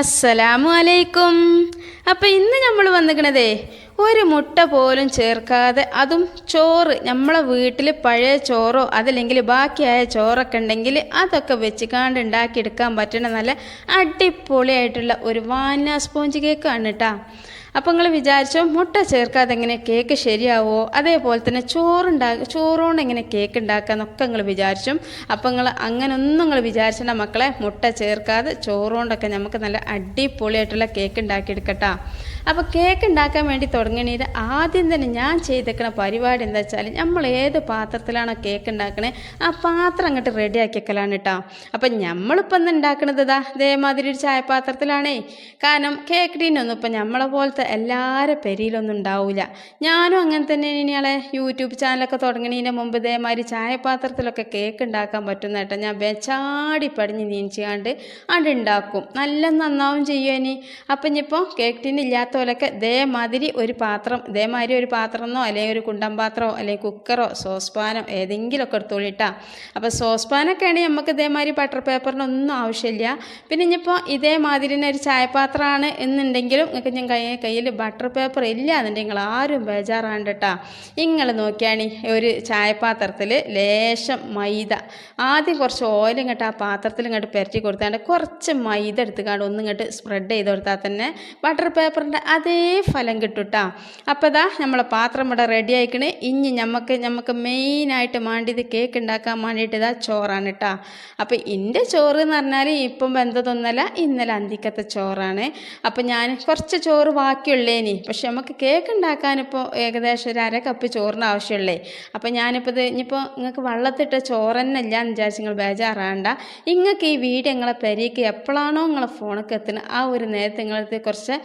അസ്സലാമു അലൈക്കും അപ്പം ഇന്ന് നമ്മൾ വന്നിക്കണതേ ഒരു മുട്ട പോലും ചേർക്കാതെ അതും ചോറ് നമ്മളെ വീട്ടിൽ പഴയ ചോറോ അതല്ലെങ്കിൽ ബാക്കിയായ ചോറൊക്കെ ഉണ്ടെങ്കിൽ അതൊക്കെ വെച്ചിക്കാണ്ട് ഉണ്ടാക്കിയെടുക്കാൻ പറ്റണ നല്ല അടിപൊളിയായിട്ടുള്ള ഒരു വാന സ്പോഞ്ച് കേക്കാണ് കേട്ടോ അപ്പോൾ നിങ്ങൾ വിചാരിച്ചോ മുട്ട ചേർക്കാതെ എങ്ങനെ കേക്ക് ശരിയാവോ? അതേപോലെ തന്നെ ചോറുണ്ടാ ചോറുകൊണ്ട് എങ്ങനെ കേക്ക് ഉണ്ടാക്കാമെന്നൊക്കെ നിങ്ങൾ വിചാരിച്ചും. അപ്പോൾ നിങ്ങൾ അങ്ങനെ ഒന്നും നിങ്ങൾ വിചാരിച്ചിട്ട മക്കളെ മുട്ട ചേർക്കാതെ ചോറുകൊണ്ടൊക്കെ നമുക്ക് നല്ല അടിപൊളിയായിട്ടുള്ള കേക്ക് ഉണ്ടാക്കിയെടുക്കട്ടാ അപ്പോൾ കേക്ക് ഉണ്ടാക്കാൻ വേണ്ടി തുടങ്ങണേൽ ആദ്യം തന്നെ ഞാൻ ചെയ്തേക്കണ പരിപാടി എന്താ വെച്ചാൽ നമ്മൾ ഏത് പാത്രത്തിലാണോ കേക്ക് ഉണ്ടാക്കണേ ആ പാത്രം അങ്ങോട്ട് റെഡി വെക്കലാണ് കേട്ടോ അപ്പം നമ്മളിപ്പം ഇന്ന് ഉണ്ടാക്കണത് ഇതാ ഇതേമാതിരി ഒരു ചായപാത്രത്തിലാണേ. കാരണം കേക്ക് ടീനൊന്നും ഇപ്പം നമ്മളെ പോലത്തെ എല്ലാവരുടെ പെരിയിലൊന്നും ഉണ്ടാവില്ല ഞാനും അങ്ങനെ തന്നെ ഇനിയാളെ യൂട്യൂബ് ചാനലൊക്കെ തുടങ്ങണതിന് മുമ്പ് ഇതേമാതിരി ചായപാത്രത്തിലൊക്കെ കേക്ക് ഉണ്ടാക്കാൻ പറ്റുന്ന കേട്ടോ. ഞാൻ വെച്ചാടി പടിഞ്ഞ് നീഞ്ചാണ്ട് അത് ഉണ്ടാക്കും. നല്ല നന്നാവും ചെയ്യും ഇനി. അപ്പം ഇനിയിപ്പോൾ കേക്ക് ടീൻ ഇല്ലാത്തവരൊക്കെ ഇതേമാതിരി ഒരു പാത്രം ഇതേമാതിരി ഒരു പാത്രമെന്നോ അല്ലെങ്കിൽ ഒരു കുണ്ടം പാത്രമോ അല്ലെങ്കിൽ കുക്കറോ സോസ് പാനോ ഏതെങ്കിലുമൊക്കെ എടുത്തോളിട്ടാ അപ്പോൾ സോസ് പാനൊക്കെ ആണെങ്കിൽ നമുക്ക് ഇതേമാതിരി ബട്ടർ പേപ്പറിനൊന്നും ആവശ്യമില്ല. പിന്നെ ഇനിയിപ്പോൾ ഇതേമാതിരി തന്നെ ഒരു ചായപാത്രമാണ് എന്നുണ്ടെങ്കിലും നിങ്ങൾക്ക് ഞാൻ കൈ കയ്യിൽ ബട്ടർ പേപ്പർ ഇല്ല എന്നുണ്ടെങ്കിൽ ആരും ബേജാറാണ്ട് കേട്ടാ നിങ്ങൾ നോക്കിയാണ് ഒരു ചായപാത്രത്തിൽ ലേശം മൈദ ആദ്യം കുറച്ച് ഓയിൽ ഇങ്ങോട്ട് ആ പാത്രത്തിൽ ഇങ്ങോട്ട് പുരട്ടി കൊടുത്താണ്ട് കുറച്ച് മൈദ എടുത്ത് ഒന്നും ഇങ്ങോട്ട് സ്പ്രെഡ് ചെയ്ത് കൊടുത്താൽ തന്നെ ബട്ടർ പേപ്പറിന്റെ അതേ ഫലം കിട്ടും കേട്ടോ അപ്പോൾ ഇതാ നമ്മളെ പാത്രം ഇവിടെ റെഡി ആയിക്കണ്. ഇനി നമുക്ക് നമുക്ക് മെയിനായിട്ട് വേണ്ടിയത് കേക്ക് ഉണ്ടാക്കാൻ വേണ്ടിയിട്ട് ഇതാ ചോറാണ് കേട്ടോ അപ്പോൾ എന്റെ ചോറ് എന്ന് പറഞ്ഞാൽ ഇപ്പം വെന്തതൊന്നല്ല ഇന്നലെ അന്തിക്കത്തെ ചോറാണ്. അപ്പോൾ ഞാൻ കുറച്ച് ചോറ് ബാക്കിയുള്ളേനി പക്ഷെ നമുക്ക് കേക്ക് ഉണ്ടാക്കാനിപ്പോൾ ഏകദേശം ഒരു അര കപ്പ് ചോറിന് ആവശ്യമുള്ളേ അപ്പോൾ ഞാനിപ്പോൾ ഇത് ഇനിയിപ്പോൾ നിങ്ങൾക്ക് വള്ളത്തിട്ട ചോറ് തന്നെ ഇല്ല എന്ന് വിചാരിച്ച് നിങ്ങൾ ബേജാറാണ്ട നിങ്ങൾക്ക് ഈ വീഡിയോ നിങ്ങളെ പെരീക്ക് എപ്പോഴാണോ നിങ്ങളെ ഫോണൊക്കെ എത്തുന്നത് ആ ഒരു നേരത്തെ നിങ്ങളടുത്ത് കുറച്ച്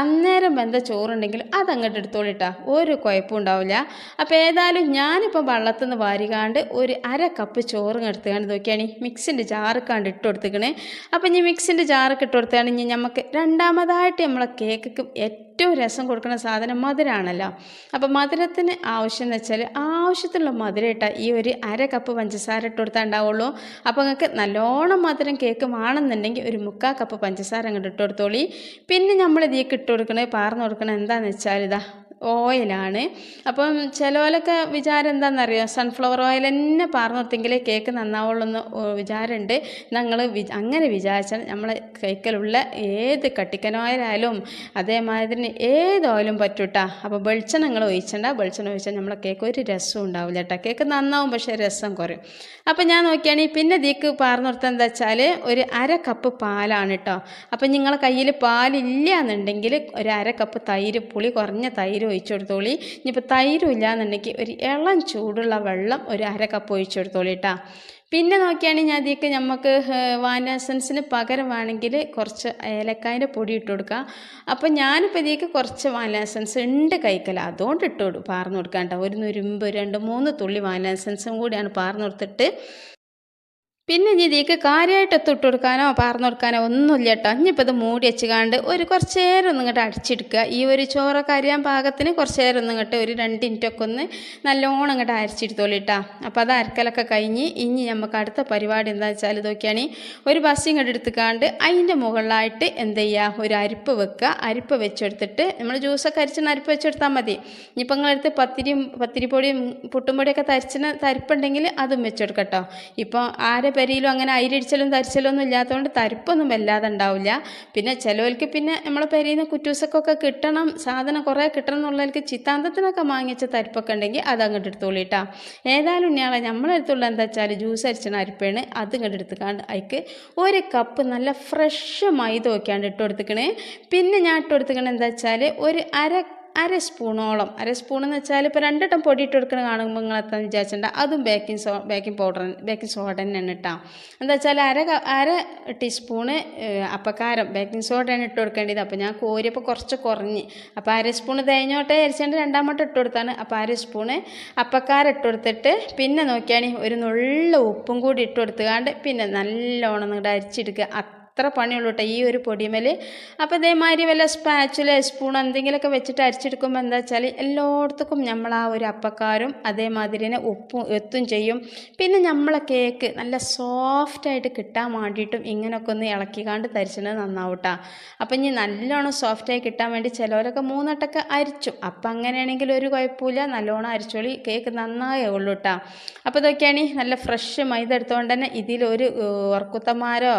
അന്നേരം വെന്ത ചോറുണ്ടെങ്കിൽ അതങ്ങോട്ട് എടുത്തോളിട്ടാ. ഒരു കുഴപ്പം ഉണ്ടാവില്ല. അപ്പോൾ ഏതായാലും ഞാനിപ്പോൾ വള്ളത്തു നിന്ന് വാരികാണ്ട് ഒരു അര കപ്പ് ചോറ് എടുത്തുകാണ്ട് നോക്കിയാണ് മിക്സിന്റെ ജാറക്കാണ്ട് ഇട്ട് കൊടുത്തേക്കണേ അപ്പോൾ ഇനി മിക്സിന്റെ ജാറൊക്കെ ഇട്ട് കൊടുത്താണ് ഇനി നമുക്ക് രണ്ടാമതായിട്ട് നമ്മളെ കേക്ക് ഏറ്റവും രസം കൊടുക്കുന്ന സാധനം മധുരമാണല്ലോ അപ്പോൾ മധുരത്തിന് ആവശ്യം എന്ന് വെച്ചാൽ ആവശ്യത്തിനുള്ള മധുരം ഇട്ടാൽ ഈ ഒരു അര കപ്പ് പഞ്ചസാര ഇട്ട് കൊടുത്താൽ ഉണ്ടാവുള്ളൂ. അപ്പോൾ നിങ്ങൾക്ക് നല്ലോണം മധുരം കേക്ക് വേണമെന്നുണ്ടെങ്കിൽ ഒരു മുക്കാൽ കപ്പ് പഞ്ചസാര അങ്ങോട്ട് ഇട്ട് കൊടുത്തോളി പിന്നെ നമ്മൾ ഇതിലേക്ക് കൊടുക്കണത് പാർന്ന് കൊടുക്കണേ എന്താണെന്ന് വെച്ചാൽ ഇതാ ഓയിലാണ്. അപ്പം ചിലവരൊക്കെ വിചാരം എന്താണെന്നറിയോ സൺഫ്ലവർ ഓയിൽ തന്നെ പാർന്ന് കൊടുത്തെങ്കിലേ കേക്ക് നന്നാവുള്ളൂ എന്ന് വിചാരമുണ്ട് ഞങ്ങൾ അങ്ങനെ വിചാരിച്ചാൽ നമ്മളെ കേക്കിലുള്ള ഏത് കട്ടിക്കൻ ഓയിലായാലും അതേമാതിരി ഏത് ഓയിലും പറ്റൂട്ടാ. അപ്പോൾ വെളിച്ചെണ്ണ ഒഴിച്ചണ്ട. വെളിച്ചെണ്ണ ഒഴിച്ചാൽ നമ്മളെ കേക്ക് ഒരു രസവും ഉണ്ടാവില്ല കേട്ടോ കേക്ക് നന്നാവും പക്ഷേ രസം കുറയും. അപ്പോൾ ഞാൻ നോക്കിയാണെങ്കിൽ പിന്നെ ദീക്ക് പാർന്ന് കൊടുത്തത് എന്താ വെച്ചാൽ ഒരു അര കപ്പ് പാലാണ് കേട്ടോ അപ്പം നിങ്ങളെ കയ്യിൽ പാലില്ല എന്നുണ്ടെങ്കിൽ ഒരു അര കപ്പ് തൈര് പുളി കുറഞ്ഞ തൈര് ഒഴിച്ചു കൊടുത്തോളി ഇനിയിപ്പോൾ തൈരും ഇല്ല എന്നുണ്ടെങ്കിൽ ഒരു ഇളം ചൂടുള്ള വെള്ളം ഒരു അര കപ്പ് ഒഴിച്ചു കൊടുത്തോളി കേട്ടോ പിന്നെ ഞാൻ ഇതിലേക്ക് നമുക്ക് വാനാസൻസിന് പകരം വേണമെങ്കിൽ കുറച്ച് ഏലക്കായന്റെ പൊടി ഇട്ട് കൊടുക്കുക അപ്പോൾ ഞാനിപ്പോൾ ഇതിലേക്ക് കുറച്ച് വാനാസൻസ് ഉണ്ട് കൈക്കല. അതുകൊണ്ട് ഇട്ട് പാർന്ന് കൊടുക്കാം കേട്ടോ ഒരു നുരുമ്പ് രണ്ട് മൂന്ന് തുള്ളി വാനാസൻസും കൂടിയാണ് പാർന്ന് കൊടുത്തിട്ട് പിന്നെ ഇനി ഇതിലേക്ക് കാര്യമായിട്ട് ഇട്ട് കൊടുക്കാനോ പറഞ്ഞു കൊടുക്കാനോ ഒന്നുമില്ല കേട്ടോ ഇനിയിപ്പോൾ ഇത് മൂടി വെച്ച് കാണ്ട് ഒരു കുറച്ച് നേരം ഒന്ന് ഇങ്ങോട്ട് അടിച്ചെടുക്കുക. ഈ ഒരു ചോറൊക്കെ അരിയാൻ പാകത്തിന് കുറച്ച് നേരം ഒന്ന് ഇങ്ങോട്ട് ഒരു രണ്ട് മിനിറ്റൊക്കെ ഒന്ന് നല്ലോണം ഇങ്ങോട്ട് അരച്ചെടുത്തോളിട്ടാ. അപ്പോൾ അത് അരക്കലൊക്കെ കഴിഞ്ഞ് ഇനി നമുക്ക് അടുത്ത പരിപാടി എന്താ വെച്ചാൽ ഇതൊക്കെയാണ് ഒരു ബസ് ഇങ്ങോട്ട് എടുത്തുകാണ്ട് അതിന്റെ മുകളിലായിട്ട് എന്ത് ചെയ്യുക ഒരു അരിപ്പ് വെക്കുക. അരിപ്പ് വെച്ചെടുത്തിട്ട് നമ്മൾ ജ്യൂസൊക്കെ അരിച്ചിന് അരിപ്പ് വെച്ചെടുത്താൽ മതി. ഇനിയിപ്പോൾ നിങ്ങളടുത്ത് പത്തിരിയും പത്തിരിപ്പൊടിയും പുട്ടുംപൊടിയൊക്കെ തരിച്ചിന് തരിപ്പുണ്ടെങ്കിൽ അതും വെച്ചെടുക്കട്ടോ. ഇപ്പോൾ ആരെ പെരിയിലും അങ്ങനെ അരിടിച്ചലും തരിച്ചലും ഒന്നും ഇല്ലാത്തതുകൊണ്ട് തരിപ്പൊന്നും വല്ലാതെ ഉണ്ടാവില്ല. പിന്നെ ചിലവർക്ക് പിന്നെ നമ്മളെ പെരിയിൽ നിന്ന് കുറ്റൂസക്കൊക്കെ കിട്ടണം സാധനം കുറേ കിട്ടണം എന്നുള്ളവർക്ക് ചിത്താന്തത്തിനൊക്കെ വാങ്ങിച്ച തരിപ്പൊക്കെ ഉണ്ടെങ്കിൽ അത് അങ്ങോട്ട് എടുത്തോളിട്ടാ. ഏതായാലും ഉണ്ണിയാളെ നമ്മളെ അടുത്തുള്ള എന്താ വെച്ചാൽ ജ്യൂസ് അരിച്ചണ അരിപ്പാണ് അത് ഇങ്ങോട്ട് എടുത്തുകൊണ്ട് അതിക്ക് ഒരു കപ്പ് നല്ല ഫ്രഷ് മൈദ ഒക്കെയാണ് ഇട്ട് കൊടുത്തിക്കണേ പിന്നെ ഞാൻ ഇട്ട് കൊടുത്തിക്കണേ എന്താ വെച്ചാൽ ഒരു അര അര സ്പൂണോളം. അര സ്പൂൺ എന്ന് വെച്ചാൽ ഇപ്പോൾ രണ്ടിട്ടം പൊടി ഇട്ട് കാണുമ്പോൾ നിങ്ങൾ എത്താൻ വിചാരിച്ചിട്ടുണ്ട് അതും baking so baking powder baking soda തന്നെയാണ് ഇട്ടാം എന്താ വെച്ചാൽ അര അര ടീസ്പൂണ് അപ്പക്കാരം ബേക്കിംഗ് സോഡയാണ് ഇട്ട് കൊടുക്കേണ്ടത്. അപ്പോൾ ഞാൻ കോരിയപ്പോൾ കുറച്ച് കുറഞ്ഞ്. അപ്പോൾ അര സ്പൂൺ തേഞ്ഞോട്ടെ അരിച്ചുകൊണ്ട് രണ്ടാമത്തെ ഇട്ട് കൊടുത്താണ്. അപ്പോൾ അര സ്പൂണ് അപ്പക്കാരം ഇട്ട് കൊടുത്തിട്ട് പിന്നെ നോക്കിയാണെങ്കിൽ ഒരു നുള്ള ഉപ്പും കൂടി ഇട്ട് കൊടുത്തുകാണ്ട് പിന്നെ നല്ലോണം നിങ്ങളുടെ അരിച്ചെടുക്കുക. അത്ര പണിയുള്ളൂ കേട്ടോ ഈ ഒരു പൊടിമേൽ അപ്പോൾ ഇതേമാതിരി വല്ല സ്പാച്ചുല സ്പൂൺ എന്തെങ്കിലുമൊക്കെ വെച്ചിട്ട് അരിച്ചെടുക്കുമ്പോൾ എന്താ വെച്ചാൽ എല്ലായിടത്തേക്കും നമ്മൾ ആ ഒരു അപ്പക്കാരും അതേമാതിരി തന്നെ ഉപ്പും എത്തും ചെയ്യും. പിന്നെ നമ്മളെ കേക്ക് നല്ല സോഫ്റ്റായിട്ട് കിട്ടാൻ വേണ്ടിയിട്ടും ഇങ്ങനെയൊക്കെ ഒന്ന് ഇളക്കിക്കാണ്ട് തരിച്ചത് നന്നാവും അപ്പം ഇനി നല്ലോണം സോഫ്റ്റായി കിട്ടാൻ വേണ്ടി ചിലവരൊക്കെ മൂന്നട്ടൊക്കെ അരിച്ചു. അപ്പം അങ്ങനെയാണെങ്കിൽ ഒരു കുഴപ്പമില്ല. നല്ലോണം അരിച്ചോളി. കേക്ക് നന്നായേ ഉള്ളൂ കേട്ടോ അപ്പോൾ ഇതൊക്കെയാണ് നല്ല ഫ്രഷ് മൈദ എടുത്തുകൊണ്ട് തന്നെ ഇതിലൊരു ഉറക്കുത്തന്മാരോ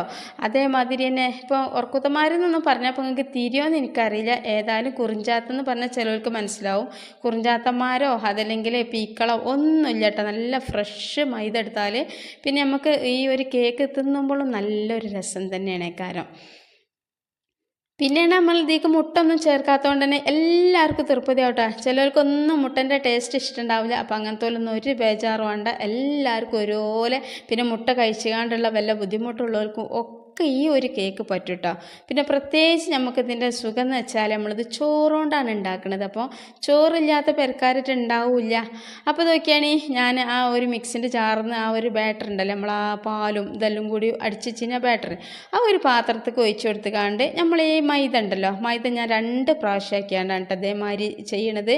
അതേമാതിരി തന്നെ. ഇപ്പോൾ ഉറക്കുത്തന്മാരെന്നൊന്നും പറഞ്ഞപ്പോൾ നിങ്ങൾക്ക് തിരിയോന്ന് എനിക്കറിയില്ല. ഏതായാലും കുറിഞ്ചാത്തെന്ന് പറഞ്ഞാൽ ചിലർക്ക് മനസ്സിലാവും. കുറിഞ്ചാത്തന്മാരോ അതല്ലെങ്കിൽ പീക്കളോ ഒന്നുമില്ല കേട്ടോ നല്ല ഫ്രഷ് മൈദ എടുത്താൽ പിന്നെ നമുക്ക് ഈ ഒരു കേക്ക് തിന്നുമ്പോഴും നല്ലൊരു രസം തന്നെയാണ് കാരം പിന്നെ നമ്മൾ ഇതിലേക്ക് മുട്ട ഒന്നും ചേർക്കാത്തതുകൊണ്ട് തന്നെ എല്ലാവർക്കും തൃപ്തിയാവട്ടെ. ചിലർക്കൊന്നും മുട്ടന്റെ ടേസ്റ്റ് ഇഷ്ടമുണ്ടാവില്ല അപ്പം അങ്ങനത്തെ ഒന്നും ഒരു ബേജാറ് വേണ്ട. എല്ലാവർക്കും ഒരുപോലെ പിന്നെ മുട്ട കഴിച്ചുകൊണ്ടുള്ള വല്ല ബുദ്ധിമുട്ടുള്ളവർക്കും ഒക്കെ ഈ ഒരു കേക്ക് പറ്റും കേട്ടോ പിന്നെ പ്രത്യേകിച്ച് നമുക്കിതിന്റെ സുഖം എന്ന് വെച്ചാൽ നമ്മളിത് ചോറുകൊണ്ടാണ് ഉണ്ടാക്കുന്നത് അപ്പോൾ ചോറില്ലാത്ത പെരക്കാരിട്ട് ഉണ്ടാവില്ല. അപ്പോൾ ഇതൊക്കെയാണ് ഞാൻ ആ ഒരു മിക്സിന്റെ ചാർന്ന് ആ ഒരു ബാറ്റർ ഉണ്ടല്ലോ നമ്മൾ ആ പാലും ഇതെല്ലാം കൂടി അടിച്ച് വെച്ച് ബാറ്റർ ആ ഒരു പാത്രത്തേക്ക് ഒഴിച്ചു കൊടുത്തുകാണ്ട് നമ്മൾ ഈ മൈദ ഉണ്ടല്ലോ മൈദ ഞാൻ രണ്ട് പ്രാവശ്യമാക്കിയാണ് കേട്ടോ അതേമാതിരി ചെയ്യണത്.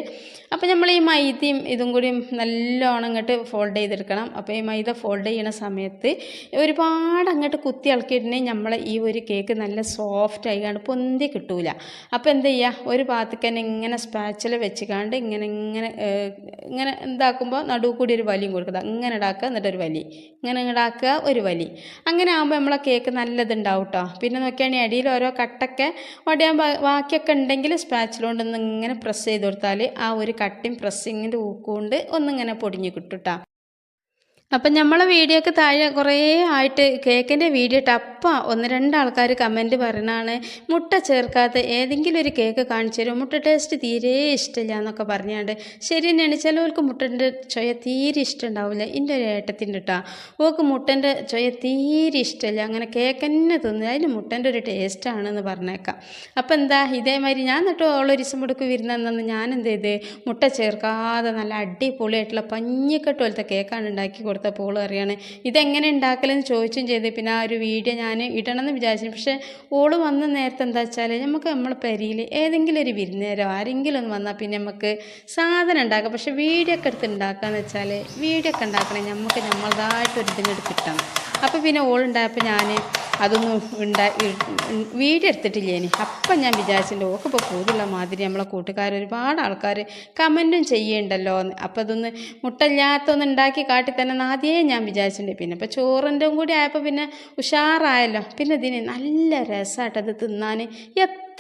അപ്പോൾ നമ്മൾ ഈ മൈദയും ഇതും കൂടി നല്ലോണം അങ്ങോട്ട് ഫോൾഡ് ചെയ്തെടുക്കണം. അപ്പോൾ ഈ മൈദ ഫോൾഡ് ചെയ്യണ സമയത്ത് ഒരുപാട് അങ്ങോട്ട് കുത്തി ഇളക്കിയിട്ടുണ്ടെങ്കിൽ നമ്മളെ ഈ ഒരു കേക്ക് നല്ല സോഫ്റ്റ് ആയിക്കാണ്ട് പൊന്തി കിട്ടൂല. അപ്പോൾ എന്ത് ചെയ്യുക ഒരു ഭാഗത്തേക്ക് തന്നെ ഇങ്ങനെ സ്പാച്ചിൽ വെച്ചുകാണ്ട് ഇങ്ങനെ ഇങ്ങനെ ഇങ്ങനെ എന്താക്കുമ്പോൾ നടുവ് കൂടി ഒരു വലിയും കൊടുക്കുക ഇങ്ങനെ ഇടാക്കുക എന്നിട്ടൊരു വലി. ഇങ്ങനെ ഇടാക്കുക ഒരു വലി. അങ്ങനെ ആകുമ്പോൾ നമ്മളെ കേക്ക് നല്ലതുണ്ടാവും കേട്ടോ പിന്നെ നോക്കിയാണെങ്കിൽ അടിയിൽ ഓരോ കട്ടൊക്കെ ഒടിയാൻ ബാക്കിയൊക്കെ ഉണ്ടെങ്കിൽ സ്പാച്ചിലുകൊണ്ട് ഒന്ന് ഇങ്ങനെ പ്രസ് ചെയ്ത് കൊടുത്താൽ ആ ഒരു കട്ടിങ് പ്രസ്സിങ്ങിന്റെ ഊക്കുകൊണ്ട് ഒന്നിങ്ങനെ പൊടിഞ്ഞ് കിട്ടും കേട്ടോ അപ്പം നമ്മളെ വീഡിയോക്ക് താഴെ കുറേ ആയിട്ട് കേക്കിന്റെ വീഡിയോ ടപ്പ ഒന്ന് രണ്ട് ആൾക്കാർ കമന്റ് പറയണാണ്. മുട്ട ചേർക്കാത്ത ഏതെങ്കിലും ഒരു കേക്ക് കാണിച്ചു തരും മുട്ട ടേസ്റ്റ് തീരെ ഇഷ്ടമില്ല എന്നൊക്കെ പറഞ്ഞാണ്ട്. ശരി തന്നെയാണ്. ചിലവർക്ക് മുട്ടന്റെ ചൊയ തീരെ ഇഷ്ടമുണ്ടാവില്ല എന്റെ ഒരു ഏട്ടത്തിന്റെ കേട്ടോ ഓക്ക് മുട്ടന്റെ ചൊയ തീരെ ഇഷ്ടമില്ല. അങ്ങനെ കേക്ക് തന്നെ തിന്നു. അതിന് മുട്ടന്റെ ഒരു ടേസ്റ്റാണെന്ന് പറഞ്ഞേക്കാം. അപ്പം എന്താ? ഇതേമാതിരി ഞാൻ എന്നിട്ട് ദിവസം മുടക്ക് വരുന്നതെന്ന് ഞാൻ എന്ത് ചെയ്ത്? മുട്ട ചേർക്കാതെ നല്ല അടിപൊളിയായിട്ടുള്ള പഞ്ഞിക്കെട്ട് പോലത്തെ കേക്കാണ് ഉണ്ടാക്കി കൊടുത്തപ്പോൾ ഓൾ അറിയാണ് ഇതെങ്ങനെ ഉണ്ടാക്കലെന്ന് ചോദിച്ചും ചെയ്ത്. പിന്നെ ആ ഒരു വീഡിയോ ഞാൻ ഇടണമെന്ന് വിചാരിച്ചു. പക്ഷേ ഓൾ വന്ന നേരത്തെ എന്താ വെച്ചാൽ നമുക്ക് നമ്മളെ പെരിയിൽ ഏതെങ്കിലും ഒരു വിരുന്നേരോ ആരെങ്കിലും ഒന്ന് വന്നാൽ പിന്നെ നമുക്ക് സാധനം ഉണ്ടാക്കാം. പക്ഷേ വീഡിയോ ഒക്കെ എടുത്ത് ഉണ്ടാക്കുക എന്ന് വെച്ചാൽ വീഡിയോ ഒക്കെ ഉണ്ടാക്കണേ നമുക്ക് നമ്മളതായിട്ടൊരു ഇതിനെടുത്ത് കിട്ടണം. അപ്പോൾ പിന്നെ ഓളുണ്ടായപ്പോൾ ഞാൻ അതൊന്നും ഉണ്ടാ വീഡിയോ ഇനി? അപ്പം ഞാൻ വിചാരിച്ചിട്ടുണ്ട് ഓക്കെ ഇപ്പോൾ കൂടുതലുള്ള മാതിരി നമ്മളെ കൂട്ടുകാർ ഒരുപാട് ആൾക്കാർ കമന്റും ചെയ്യണ്ടല്ലോ എന്ന്. അപ്പോൾ അതൊന്ന് മുട്ടല്ലാത്തൊന്ന് ഉണ്ടാക്കി കാട്ടി തന്നെ ആദ്യേ ഞാൻ വിചാരിച്ചിട്ടുണ്ട്. പിന്നെ ഇപ്പോൾ ചോറിന്റെ കൂടി ആയപ്പോൾ പിന്നെ ഉഷാറായല്ലോ. പിന്നെ ഇതിന് നല്ല രസമായിട്ടത് തിന്നാൻ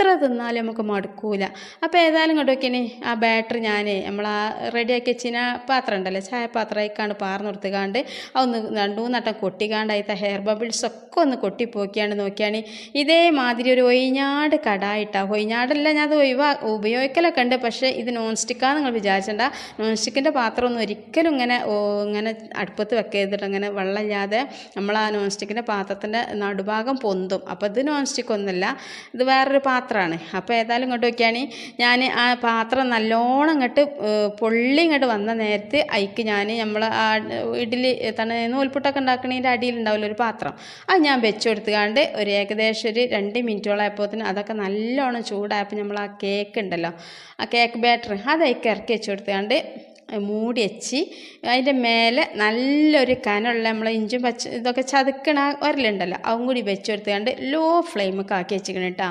എത്ര തിന്നാലും നമുക്ക് മടുക്കൂല. അപ്പോൾ ഏതായാലും ഇങ്ങോട്ടൊക്കെ ആ ബാറ്ററി ഞാൻ നമ്മൾ ആ റെഡിയാക്കി വെച്ചിന പാത്രം ഉണ്ടല്ലോ ചായപാത്രം ആയിക്കാണ്ട് പാർന്ന് കൊടുത്തുകാണ്ട് അതൊന്ന് രണ്ട് മൂന്നട്ടം കൊട്ടിക്കാണ്ട് അതിത്തെ ഹെയർ ബബിൾസ് ഒക്കെ ഒന്ന് കൊട്ടിപ്പോക്കിയാണ്ട് നോക്കിയാണ്. ഇതേമാതിരി ഒരു ഒയിഞ്ഞാട് കടായിട്ടാണ് ഒയിഞ്ഞാടല്ല ഞാൻ അത് ഒഴിവാ ഉപയോഗിക്കലൊക്കെ ഉണ്ട് പക്ഷേ ഇത് നോൺ സ്റ്റിക്കാന്ന് നിങ്ങൾ വിചാരിച്ചണ്ട. നോൺ സ്റ്റിക്കിന്റെ പാത്രമൊന്നും ഒരിക്കലും ഇങ്ങനെ ഇങ്ങനെ അടുപ്പത്ത് വെക്കരുതിട്ട് അങ്ങനെ വെള്ളമില്ലാതെ നമ്മൾ ആ നോൺ സ്റ്റിക്കിന്റെ പാത്രത്തിന്റെ നടുഭാഗം പൊന്തും. അപ്പോൾ ഇത് നോൺ സ്റ്റിക്ക് ഇത് വേറൊരു പാത്രമാണ്. അപ്പോൾ ഏതായാലും ഇങ്ങോട്ട് നോക്കിയാണ് ഞാൻ ആ പാത്രം നല്ലോണം ഇങ്ങോട്ട് പൊള്ളി ഇങ്ങോട്ട് വന്ന നേരത്ത് അതിക്ക് ഞാൻ നമ്മൾ ആ ഇഡ്ഡലി തണ നൂൽപുട്ടൊക്കെ ഉണ്ടാക്കണതിന്റെ അടിയിലുണ്ടാവില്ല ഒരു പാത്രം അത് ഞാൻ വെച്ച് കൊടുത്തുകാണ്ട് ഒരു ഏകദേശം ഒരു രണ്ട് മിനിറ്റോളം ആയപ്പോഴത്തേന് അതൊക്കെ നല്ലോണം ചൂടായപ്പോൾ നമ്മൾ ആ കേക്ക് ഉണ്ടല്ലോ ആ കേക്ക് ബാറ്റർ അതേക്ക് ഇറക്കി വെച്ച് കൊടുത്തുകാണ്ട് മൂടി വെച്ച് അതിന്റെ മേലെ നല്ലൊരു കനമുള്ള നമ്മൾ ഇഞ്ചും പച്ച ഇതൊക്കെ ചതുക്കണ ഉരലുണ്ടല്ലോ അതും കൂടി വെച്ച് കൊടുത്തുകൊണ്ട് ലോ ഫ്ലെയിമൊക്കെ ആക്കി വെച്ചിരിക്കണം കേട്ടോ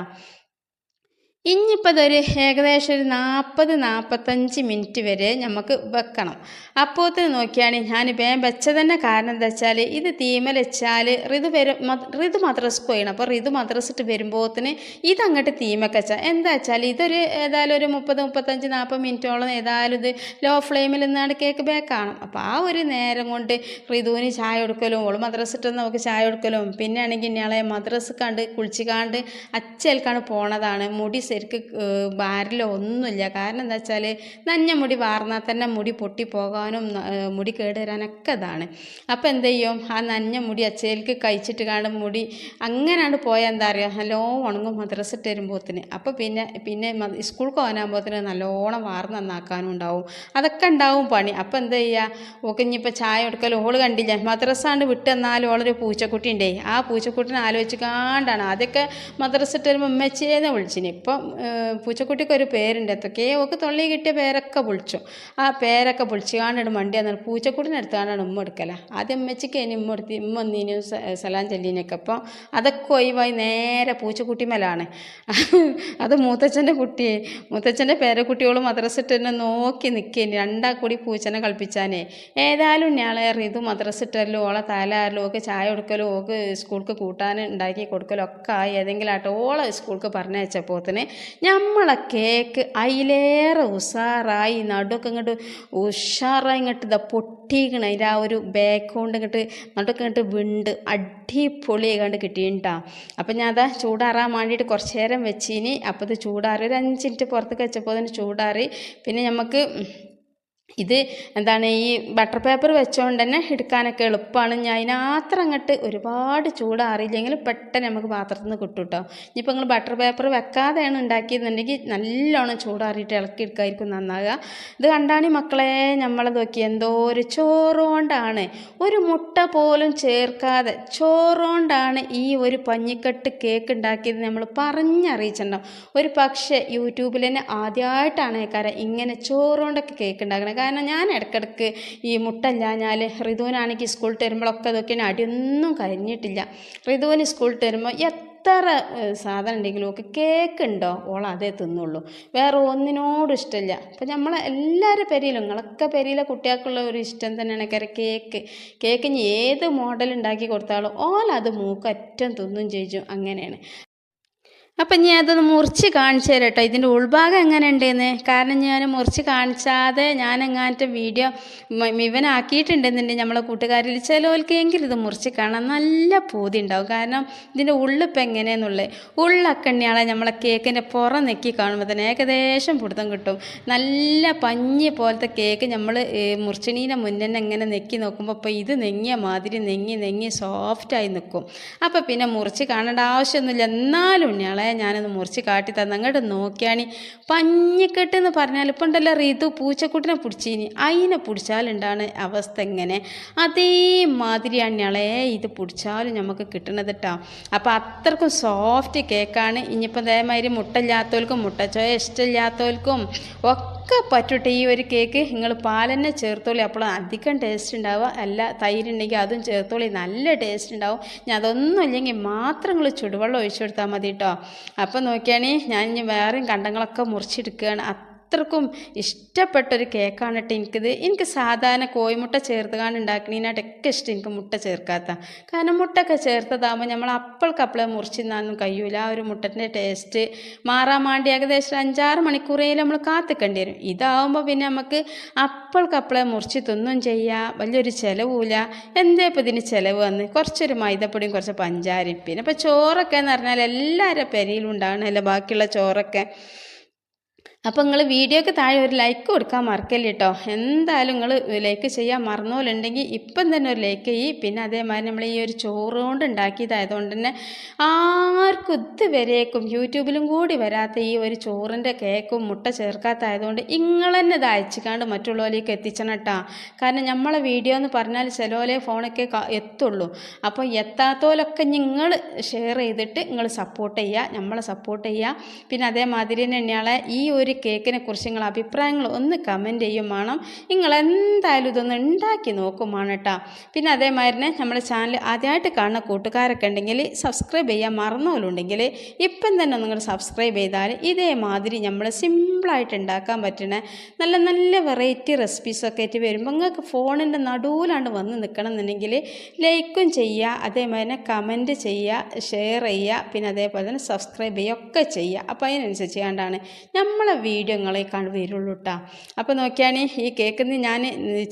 ഇനിയിപ്പോൾ അതൊരു ഏകദേശം ഒരു നാൽപ്പത് നാൽപ്പത്തഞ്ച് മിനിറ്റ് വരെ നമുക്ക് വെക്കണം. അപ്പോഴത്തേന് നോക്കിയാണ് ഞാൻ വേഗം വെച്ചതന്നെ കാരണം എന്താ വെച്ചാൽ ഇത് തീമൽ വെച്ചാൽ ഋതു വരും ഋതു മദ്രസ് പോയിണം. അപ്പോൾ ഋതു മദ്രസ് ഇട്ട് വരുമ്പോഴത്തിന് ഇതങ്ങോട്ട് തീമൊക്കെ വെച്ചാൽ എന്താ വെച്ചാൽ ഇതൊരു ഏതായാലും ഒരു മുപ്പത് മുപ്പത്തഞ്ച് നാൽപ്പത് മിനിറ്റോളം ഏതായാലും ഇത് ലോ ഫ്ലെയിമിൽ നിന്നാണ് കേക്ക് ബേക്കാണ് അപ്പോൾ ആ ഒരു നേരം കൊണ്ട് ഋതുവിന് ചായ കൊടുക്കലും ഓൾ മദ്രസ് ഇട്ട് നമുക്ക് ചായ കൊടുക്കലും. പിന്നെ ആണെങ്കിൽ ഇയാളെ മദ്രസ് കണ്ട് കുളിച്ച് കണ്ട് അച്ചേൽക്കാണ് പോണതാണ്. മുടി ശരിക്ക് ഭാരലോ ഒന്നുമില്ല. കാരണം എന്താ വെച്ചാൽ നഞ്ഞ മുടി വാർന്നാൽ തന്നെ മുടി പൊട്ടി പോകാനും മുടി കേടുവരാനൊക്കെ ഇതാണ്. അപ്പോൾ എന്ത് ചെയ്യും? ആ നഞ്ഞ മുടി അച്ചയിലേക്ക് കഴിച്ചിട്ട് കാണും മുടി അങ്ങനെയാണ് പോയാൽ എന്താ പറയുക നല്ലോണം ഉണങ്ങും മദ്രസ ഇട്ട് വരുമ്പോത്തിന്. അപ്പോൾ പിന്നെ പിന്നെ സ്കൂൾ സ്കൂൾക്ക് പോകാനാകുമ്പോത്തിന് നല്ലോണം വാർന്ന് നന്നാക്കാനും ഉണ്ടാവും. അതൊക്കെ ഉണ്ടാവും പണി. അപ്പോൾ എന്താ ചെയ്യുക ഓക്കെ ഇനിയിപ്പോൾ ചായ എടുക്കൽ ഓൾ കണ്ടില്ല? മദ്രസാണ്ട് വിട്ട് എന്നാലും ഓളൊരു പൂച്ചക്കുട്ടി ഉണ്ടേ ആ പൂച്ചക്കുട്ടിനെ ആലോചിച്ച് കാണ്ടാണ്. ആദ്യമൊക്കെ മദ്രസ ഇട്ട് വരുമ്പോൾ ഉമ്മച്ചേന്ന് വിളിച്ചിന്. ഇപ്പം ഏഹ്, പൂച്ചക്കുട്ടിക്ക് ഒരു പേരുണ്ട്. എത്തൊക്കെ ഒക്കെ തൊള്ളി കിട്ടിയ പേരൊക്കെ പൊളിച്ചു. ആ പേരൊക്കെ പൊളിച്ച് കാണാണ് മണ്ടി വന്നാൽ പൂച്ചക്കുട്ടിനെ കാണാണ് ഉമ്മ എടുക്കല. ആദ്യം അമ്മച്ചിക്ക് ഇനി ഉമ്മ എടുത്തി ഉമ്മ ഒന്നിനും സലാം ചെല്ലീനൊക്കെ. അപ്പോൾ അതൊക്കെ ഒഴിവായി നേരെ പൂച്ചക്കുട്ടിമേലാണ് അത് മൂത്തച്ഛന്റെ കുട്ടിയെ മൂത്തച്ഛന്റെ പേരക്കുട്ടികളും മദ്രസിട്ട് തന്നെ നോക്കി നിൽക്കേനി രണ്ടാ കൂടി പൂച്ചനെ കളിപ്പിച്ചാനേ. ഏതായാലും ഞാളെ ഇത് മദ്രസിട്ടല്ലോ ഓളെ തലാരലും ഒക്കെ ചായ കൊടുക്കലും ഓക്ക് സ്കൂൾക്ക് കൂട്ടാൻ ഉണ്ടാക്കി കൊടുക്കലും ഒക്കെ ആയി. ഏതെങ്കിലും ആട്ടെ ഓളെ സ്കൂൾക്ക് പറഞ്ഞയച്ചപ്പോത്തിന് നമ്മളെ കേക്ക് അതിലേറെ ഉഷാറായി നടുക്ക് ഇങ്ങോട്ട് ഉഷാറായി ഇങ്ങോട്ട് ഇതാ പൊട്ടിക്കണ. അതിന്റെ ആ ഒരു ബാക്ക്ഗ്രൗണ്ട് ഇങ്ങോട്ട് നടുക്ക് ഇങ്ങോട്ട് വിണ്ട് അടിപൊളിയായി കണ്ട് കിട്ടിയിട്ടാ. അപ്പം ഞാൻ അതാ ചൂടാറാൻ വേണ്ടിയിട്ട് കുറച്ച് നേരം വെച്ചിനി. അപ്പോൾ ഇത് ചൂടാറി ഒരു അഞ്ച് മിനിറ്റ് പുറത്തേക്ക് വെച്ചപ്പോൾ തന്നെ ചൂടാറി. പിന്നെ നമുക്ക് ഇത് എന്താണ് ഈ ബട്ടർ പേപ്പർ വെച്ചുകൊണ്ട് തന്നെ എടുക്കാനൊക്കെ എളുപ്പമാണ് ഞാൻ അതിനത്ര അങ്ങോട്ട് ഒരുപാട് ചൂടാറിയില്ലെങ്കിൽ പെട്ടെന്ന് നമുക്ക് പാത്രത്തിൽ നിന്ന് കിട്ടും കേട്ടോ ഇനിയിപ്പോൾ നിങ്ങൾ ബട്ടർ പേപ്പർ വെക്കാതെയാണ് ഉണ്ടാക്കിയെന്നുണ്ടെങ്കിൽ നല്ലോണം ചൂടാറിയിട്ട് ഇളക്കി എടുക്കായിരിക്കും നന്നാകുക ഇത് കണ്ടാണ് മക്കളെ നമ്മൾ നോക്കി എന്തോ ഒരു ചോറുകൊണ്ടാണ് ഒരു മുട്ട പോലും ചേർക്കാതെ ചോറുകൊണ്ടാണ് ഈ ഒരു പഞ്ഞിക്കെട്ട് കേക്ക് ഉണ്ടാക്കിയത് നമ്മൾ പറഞ്ഞറിയിച്ചിട്ടുണ്ടാവും. ഒരു പക്ഷേ യൂട്യൂബിൽ തന്നെ ആദ്യമായിട്ടാണ് കാര്യം ഇങ്ങനെ ചോറുകൊണ്ടൊക്കെ കേക്ക് ഉണ്ടാക്കണത് കാരണം ഞാൻ ഇടയ്ക്കിടയ്ക്ക് ഈ മുട്ട ഇല്ലാഞ്ഞാൽ ഋതുവിനാണെങ്കിൽ സ്കൂളിൽ തരുമ്പോഴൊക്കെ അതൊക്കെയാണ് അടിയൊന്നും കഴിഞ്ഞിട്ടില്ല ഋതുവിന് സ്കൂളിൽ തരുമ്പോൾ എത്ര സാധനം ഉണ്ടെങ്കിലും ഒക്കെ കേക്ക് ഉണ്ടോ? ഓൾ അതേ തിന്നുള്ളൂ. വേറെ ഒന്നിനോടും ഇഷ്ടമില്ല അപ്പം നമ്മൾ എല്ലാവരുടെ പെരിയിലും നിങ്ങളൊക്കെ പെരിയിലെ കുട്ടികൾക്കുള്ള ഒരു ഇഷ്ടം തന്നെയാണ് കയറി കേക്ക് കേക്ക് ഇനി ഏത് മോഡൽ ഉണ്ടാക്കി കൊടുത്താലും ഓൾ അത് മൂക്കറ്റം തിന്നും ചെയ്യും. അങ്ങനെയാണ്. അപ്പം ഞാൻ അതൊന്ന് മുറിച്ച് കാണിച്ചു തരാം കേട്ടോ ഇതിന്റെ ഉൾഭാഗം എങ്ങനെ ഉണ്ടെന്ന്? കാരണം ഞാൻ മുറിച്ച് കാണിച്ചാതെ ഞാൻ എങ്ങാന്റെ വീഡിയോ മിവനാക്കിയിട്ടുണ്ടെന്നുണ്ടെങ്കിൽ നമ്മളെ കൂട്ടുകാരിൽ ചിലവർക്കെങ്കിലും ഇത് മുറിച്ച് കാണാൻ നല്ല പൂതി ഉണ്ടാവും. കാരണം ഇതിന്റെ ഉള്ളിപ്പം എങ്ങനെയെന്നുള്ളത്? ഉള്ളക്കണ്ണിയാളെ നമ്മളെ കേക്കിന്റെ പുറം നെക്കി കാണുമ്പോൾ തന്നെ ഏകദേശം പിടുത്തം കിട്ടും. നല്ല പഞ്ഞി പോലത്തെ കേക്ക് നമ്മൾ മുറിച്ചണീന്റെ മുന്നേ എങ്ങനെ നെക്കി നോക്കുമ്പോൾ അപ്പോൾ ഇത് നെങ്ങിയ മാതിരി നെങ്ങി നെങ്ങി സോഫ്റ്റായി നിൽക്കും അപ്പോൾ പിന്നെ മുറിച്ച് കാണേണ്ട ആവശ്യമൊന്നുമില്ല. എന്നാലും ഉണ്ണിയാളെ ഞാനൊന്ന് മുറിച്ച് കാട്ടി തന്നെ അങ്ങോട്ട് നോക്കിയാണി. പഞ്ഞിക്കെട്ട് എന്ന് പറഞ്ഞാൽ ഇപ്പം ഉണ്ടല്ലോ റീതു പൂച്ചക്കുട്ടിനെ പിടിച്ചിനി. അതിനെ പിടിച്ചാലുണ്ടാണ് അവസ്ഥ എങ്ങനെ അതേമാതിരി അണ്ണിയാളെ ഇത് പിടിച്ചാലും നമുക്ക് കിട്ടണത് കേട്ടോ അപ്പോൾ അത്രക്കും സോഫ്റ്റ് കേക്കാണ്. ഇനിയിപ്പോൾ അതേമാതിരി മുട്ട മുട്ടച്ചോയ ഇഷ്ടമില്ലാത്തവർക്കും ഒക്കെ പറ്റട്ടെ ഈ ഒരു കേക്ക്. നിങ്ങൾ പാലന്നെ ചേർത്തോളി. അപ്പോൾ അധികം ടേസ്റ്റ് ഉണ്ടാവുക. അല്ല തൈരുണ്ടെങ്കിൽ അതും ചേർത്തോളി. നല്ല ടേസ്റ്റ് ഉണ്ടാവും. ഞാൻ അതൊന്നും ഇല്ലെങ്കിൽ മാത്രം നിങ്ങൾ ചുടുവെള്ളം ഒഴിച്ചു കൊടുത്താൽ മതി കേട്ടോ അപ്പോൾ നോക്കിയാണേ ഞാൻ ഇനി വേറെയും കണ്ടങ്ങളൊക്കെ മുറിച്ചെടുക്കുകയാണ് അത്രക്കും ഇഷ്ടപ്പെട്ടൊരു കേക്കാണ് കേട്ടോ എനിക്കിത്. എനിക്ക് സാധാരണ കോഴിമുട്ട ചേർത്തുകാണ് ഉണ്ടാക്കണതിനായിട്ടൊക്കെ ഇഷ്ടം എനിക്ക് മുട്ട ചേർക്കാത്ത. കാരണം മുട്ടൊക്കെ ചേർത്തതാകുമ്പോൾ നമ്മൾ അപ്പൾക്കപ്പളെ മുറിച്ച് തിന്നാനൊന്നും കഴിയൂല. ആ ഒരു മുട്ടന്റെ ടേസ്റ്റ് മാറാൻ വേണ്ടി ഏകദേശം അഞ്ചാറ് മണിക്കൂറേലും നമ്മൾ കാത്തിക്കേണ്ടി വരും. ഇതാവുമ്പോൾ പിന്നെ നമുക്ക് അപ്പൾക്കപ്പളെ മുറിച്ച് തിന്നും ചെയ്യാം. വലിയൊരു ചിലവൂല. എന്തേ ഇപ്പോൾ ഇതിന് ചിലവ് വന്ന്? കുറച്ചൊരു മൈദപ്പൊടിയും കുറച്ച് പഞ്ചാരയും പിന്നെ ഇപ്പോൾ ചോറൊക്കെ എന്ന് പറഞ്ഞാൽ എല്ലാവരുടെ പെരയിലും ഉണ്ടാകണമല്ലോ ബാക്കിയുള്ള ചോറൊക്കെ. അപ്പോൾ നിങ്ങൾ വീഡിയോക്ക് താഴെ ഒരു ലൈക്ക് കൊടുക്കാൻ മറക്കല്ല കേട്ടോ എന്തായാലും നിങ്ങൾ ലൈക്ക് ചെയ്യാൻ മറന്നോലുണ്ടെങ്കിൽ ഇപ്പം തന്നെ ഒരു ലൈക്ക് ചെയ്യ്. പിന്നെ അതേമാതിരി നമ്മൾ ഈ ഒരു ചോറ് കൊണ്ട് ഉണ്ടാക്കിയതായതുകൊണ്ട് തന്നെ ആർക്കും ഇതുവരേക്കും യൂട്യൂബിലും കൂടി വരാത്ത ഈ ഒരു ചോറിന്റെ കേക്കും മുട്ട ചേർക്കാത്തതായതുകൊണ്ട് നിങ്ങൾ തന്നെ ഇത് അയച്ചിക്കാണ്ട് മറ്റുള്ളവരിലേക്ക് എത്തിച്ചണം കേട്ടോ കാരണം നമ്മളെ വീഡിയോ എന്ന് പറഞ്ഞാൽ ചിലവരെ ഫോണൊക്കെ എത്തുള്ളൂ. അപ്പോൾ എത്താത്തോലൊക്കെ നിങ്ങൾ ഷെയർ ചെയ്തിട്ട് നിങ്ങൾ സപ്പോർട്ട് ചെയ്യുക നമ്മളെ സപ്പോർട്ട് ചെയ്യുക പിന്നെ അതേമാതിരി തന്നെയാണ് ഈ ഒരു കേക്കിനെ കുറിച്ച് നിങ്ങൾ അഭിപ്രായങ്ങൾ ഒന്ന് കമന്റ് ചെയ്യും വേണം. നിങ്ങൾ എന്തായാലും ഇതൊന്ന് ഉണ്ടാക്കി നോക്കുമാണ് കേട്ടോ. പിന്നെ അതേമാതിരി തന്നെ നമ്മുടെ ചാനൽ ആദ്യമായിട്ട് കാണുന്ന കൂട്ടുകാരൊക്കെ ഉണ്ടെങ്കിൽ സബ്സ്ക്രൈബ് ചെയ്യാൻ മറന്നുപോലുണ്ടെങ്കിൽ ഇപ്പം തന്നെ നിങ്ങൾ സബ്സ്ക്രൈബ് ചെയ്താൽ ഇതേമാതിരി നമ്മൾ സിമ്പിളായിട്ട് ഉണ്ടാക്കാൻ പറ്റുന്ന നല്ല നല്ല വെറൈറ്റി റെസിപ്പീസൊക്കെ ആയിട്ട് വരുമ്പോൾ നിങ്ങൾക്ക് ഫോണിന്റെ നടുവിലാണ്ട് വന്ന് നിൽക്കണം എന്നുണ്ടെങ്കിൽ ലൈക്കും ചെയ്യുക അതേമാതിരി തന്നെ കമന്റ് ചെയ്യുക ഷെയർ ചെയ്യുക പിന്നെ അതേപോലെ തന്നെ സബ്സ്ക്രൈബ് ചെയ്യുക ഒക്കെ ചെയ്യുക. അപ്പോൾ അതിനനുസരിച്ച് കണ്ടാണ് നമ്മളെ വീഡിയോ നിങ്ങളെ കണ്ട് വരുള്ളൂ കേട്ടോ അപ്പോൾ നോക്കിയാണെ ഈ കേൾക്കുന്ന ഞാൻ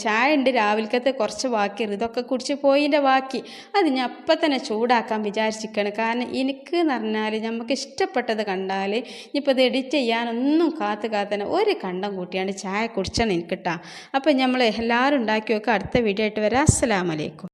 ചായ ഉണ്ട് രാവിലത്തെ കുറച്ച് ബാക്കി ഇതൊക്കെ കുടിച്ച് പോയിന്റെ ബാക്കി. അത് ഞാൻ അപ്പം തന്നെ ചൂടാക്കാൻ വിചാരിച്ചിരിക്കുകയാണ് കാരണം എനിക്ക് എന്ന് പറഞ്ഞാൽ നമുക്ക് ഇഷ്ടപ്പെട്ടത് കണ്ടാൽ ഇനിയിപ്പോൾ ഇത് എഡിറ്റ് ചെയ്യാനൊന്നും കാത്തു കാത്തന്നെ ഒരു കണ്ടം കൂട്ടിയാണ് ചായ കുടിച്ചാണ് എനിക്ക് കിട്ടാം അപ്പോൾ നമ്മൾ എല്ലാവരും ഉണ്ടാക്കി വെക്കുക അടുത്ത വീഡിയോ ആയിട്ട് വരാം. അസ്സലാമലൈക്കും